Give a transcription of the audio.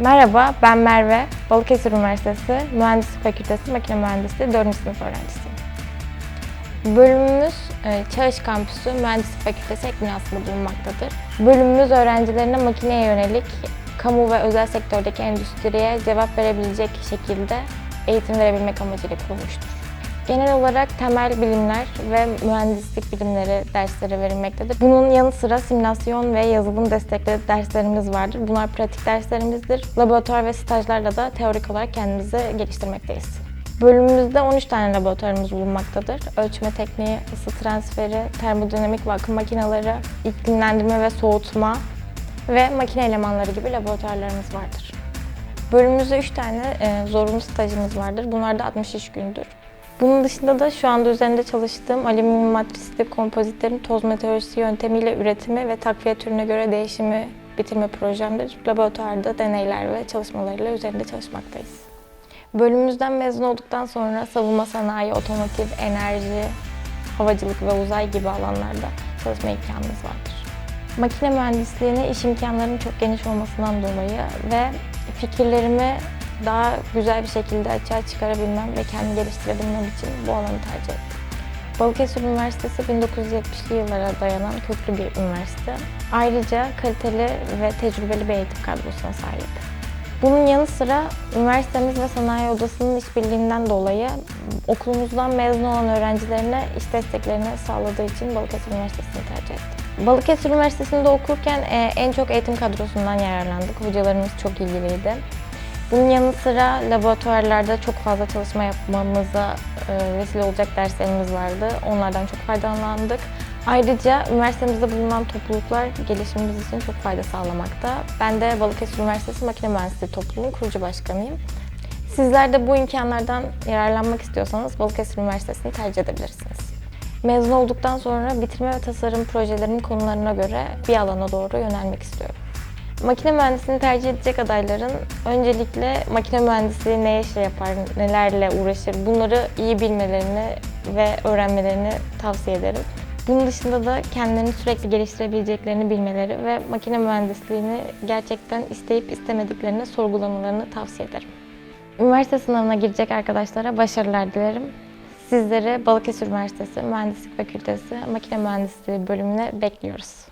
Merhaba, ben Merve. Balıkesir Üniversitesi Mühendislik Fakültesi Makine Mühendisliği 4. sınıf öğrencisiyim. Bölümümüz e, Çağış Kampüsü Mühendislik Fakültesi ek binasında bulunmaktadır. Bölümümüz öğrencilerine makineye yönelik kamu ve özel sektördeki endüstriye cevap verebilecek şekilde eğitim verebilmek amacıyla kurulmuştur. Genel olarak temel bilimler ve mühendislik bilimleri dersleri verilmektedir. Bunun yanı sıra simülasyon ve yazılım destekli derslerimiz vardır. Bunlar pratik derslerimizdir. Laboratuvar ve stajlarla da teorik olarak kendimizi geliştirmekteyiz. Bölümümüzde 13 tane laboratuvarımız bulunmaktadır. Ölçme tekniği, ısı transferi, termodinamik ve akım makineleri, iklimlendirme ve soğutma ve makine elemanları gibi laboratuvarlarımız vardır. Bölümümüzde 3 tane e, zorunlu stajımız vardır. Bunlar da 60 iş gündür. Bunun dışında da şu anda üzerinde çalıştığım alüminyum matrisli kompozitlerin toz meteorolojisi yöntemiyle üretimi ve takviye türüne göre değişimi bitirme projemdir. Laboratuvarda deneyler ve çalışmalarıyla üzerinde çalışmaktayız. Bölümümüzden mezun olduktan sonra savunma sanayi, otomotiv, enerji, havacılık ve uzay gibi alanlarda çalışma imkanımız vardır. Makine mühendisliğine iş imkanlarının çok geniş olmasından dolayı ve fikirlerimi daha güzel bir şekilde açığa çıkarabilmem ve kendimi geliştirebilmem için bu alanı tercih ettim. Balıkesir Üniversitesi 1970'li yıllara dayanan köklü bir üniversite. Ayrıca kaliteli ve tecrübeli bir eğitim kadrosuna sahip. Bunun yanı sıra üniversitemiz ve sanayi odasının işbirliğinden dolayı okulumuzdan mezun olan öğrencilerine iş desteklerini sağladığı için Balıkesir Üniversitesi'ni tercih ettim. Balıkesir Üniversitesi'nde okurken e, en çok eğitim kadrosundan yararlandık. Hocalarımız çok ilgiliydi. Bunun yanı sıra laboratuvarlarda çok fazla çalışma yapmamıza e, vesile olacak derslerimiz vardı. Onlardan çok faydalandık. Ayrıca üniversitemizde bulunan topluluklar gelişimimiz için çok fayda sağlamakta. Ben de Balıkesir Üniversitesi Makine Mühendisliği Topluluğu'nun kurucu başkanıyım. Sizler de bu imkanlardan yararlanmak istiyorsanız Balıkesir Üniversitesi'ni tercih edebilirsiniz. Mezun olduktan sonra bitirme ve tasarım projelerinin konularına göre bir alana doğru yönelmek istiyorum. Makine mühendisliğini tercih edecek adayların öncelikle makine mühendisliği ne işle yapar, nelerle uğraşır bunları iyi bilmelerini ve öğrenmelerini tavsiye ederim. Bunun dışında da kendilerini sürekli geliştirebileceklerini bilmeleri ve makine mühendisliğini gerçekten isteyip istemediklerini sorgulamalarını tavsiye ederim. Üniversite sınavına girecek arkadaşlara başarılar dilerim. Sizleri Balıkesir Üniversitesi Mühendislik Fakültesi Makine Mühendisliği bölümüne bekliyoruz.